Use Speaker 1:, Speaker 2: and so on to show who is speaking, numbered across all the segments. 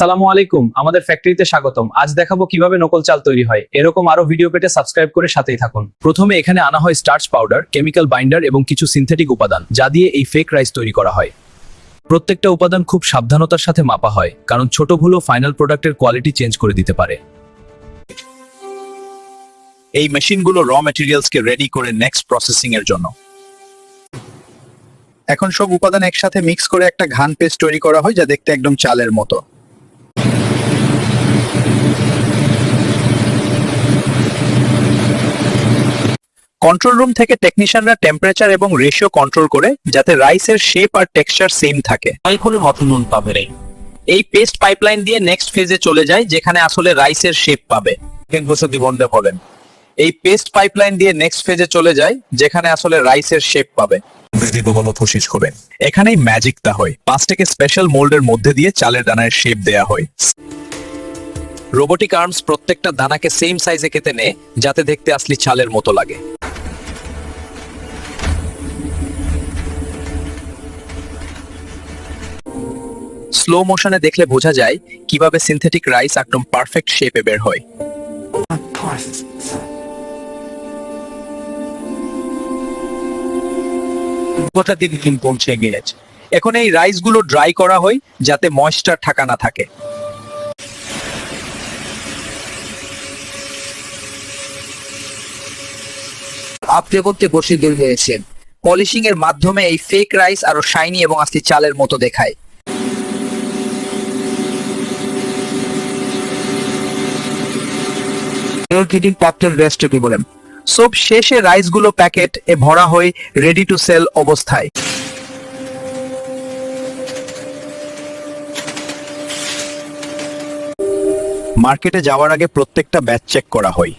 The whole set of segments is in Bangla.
Speaker 1: সালামু আলাইকুম, আমাদের ফ্যাক্টরিতে স্বাগতম। আজ দেখাবো কীভাবে নকল চাল তৈরি হয়। এরকম আরও ভিডিও পেতে সাবস্ক্রাইব করে সাথেই থাকুন। প্রথমে এখানে আনা হয় স্টার্চ পাউডার কেমিক্যাল বাইন্ডার এবং কিছু সিনথেটিক উপাদান, যা দিয়ে এই ফেক রাইস তৈরি করা হয়। প্রত্যেকটা উপাদান খুব সাবধানতার সাথে মাপা হয়, কারণ ছোট ভুলও ফাইনাল প্রোডাক্টের কোয়ালিটি চেঞ্জ করে দিতে পারে।
Speaker 2: এই মেশিনগুলো র কে রেডি করে নেক্সট প্রসেসিং এর জন্য। এখন সব উপাদান একসাথে মিক্স করে একটা ঘান পেস্ট তৈরি করা হয়, যা দেখতে একদম চালের মতো। কন্ট্রোল রুম থেকে টেকনিশিয়ানরা টেম্পারেচার এবং রেশিও কন্ট্রোল করে যাতে রাইসের শেপ আর টেক্সচার সেম থাকে।
Speaker 3: সাইফলের মতো নুন পাবে রে।
Speaker 2: এই পেস্ট পাইপলাইন দিয়ে নেক্সট ফেজে চলে যায় যেখানে আসলে রাইসের শেপ পাবে। বসতি বন্ধে বলেন। এই পেস্ট পাইপলাইন দিয়ে নেক্সট ফেজে চলে যায় যেখানে আসলে রাইসের শেপ পাবে। করবেন। এখানেই ম্যাজিকটা হয়। পাঁচটাকে স্পেশাল মোল্ডের মধ্যে দিয়ে চালের দানার শেপ দেয়া হয়। রোবোটিক আর্মস প্রত্যেকটা দানাকে সেম সাইজে কেটে নেয় যাতে দেখতে আসলে চালের মতো লাগে। স্লো মোশনে দেখলে বোঝা যায় কীভাবে সিনথেটিক রাইস একদম পারফেক্ট শেপে বের হয়। গোটা দিন দিন পৌঁছে গিয়েছে। এখন এই রাইসগুলো ড্রাই করা হয় যাতে ময়েশ্চার থাকা না থাকে।
Speaker 3: আপনি করতে বসে দূর হয়েছেন।
Speaker 2: পলিশিং এর মাধ্যমে এই ফেক রাইস আরও শাইনি এবং আসলে চালের মতো দেখায়।
Speaker 3: ফিটিং পাত্রের ককটেল রেস্টকে বলেন
Speaker 2: সব শেষে রাইসগুলো প্যাকেট এ ভরা হয়ে রেডি টু সেল অবস্থায়। মার্কেটে যাওয়ার আগে প্রত্যেকটা ব্যাচ চেক করা হয়।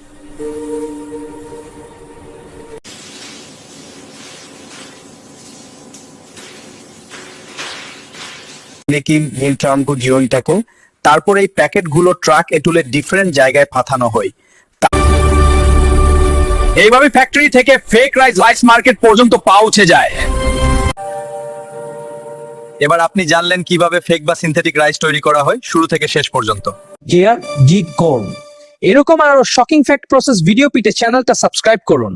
Speaker 3: নেকিম নীল ট্রামকু জিওইটাকে
Speaker 2: তারপর এই প্যাকেটগুলো ট্রাক এ তুলে ডিফারেন্ট জায়গায় পাঠানো হয়। এইভাবে ফ্যাক্টরি থেকে ফেক রাইস রাইস মার্কেট পর্যন্ত পৌঁছে যায়। এবার আপনি জানলেন কীভাবে ফেক বা সিনথেটিক রাইস তৈরি করা হয়, শুরু থেকে শেষ পর্যন্ত।
Speaker 1: জিয়ার জি করুন এরকম আরও শকিং ফ্যাক্ট প্রসেস ভিডিও পিটে চ্যানেলটা সাবস্ক্রাইব করুন।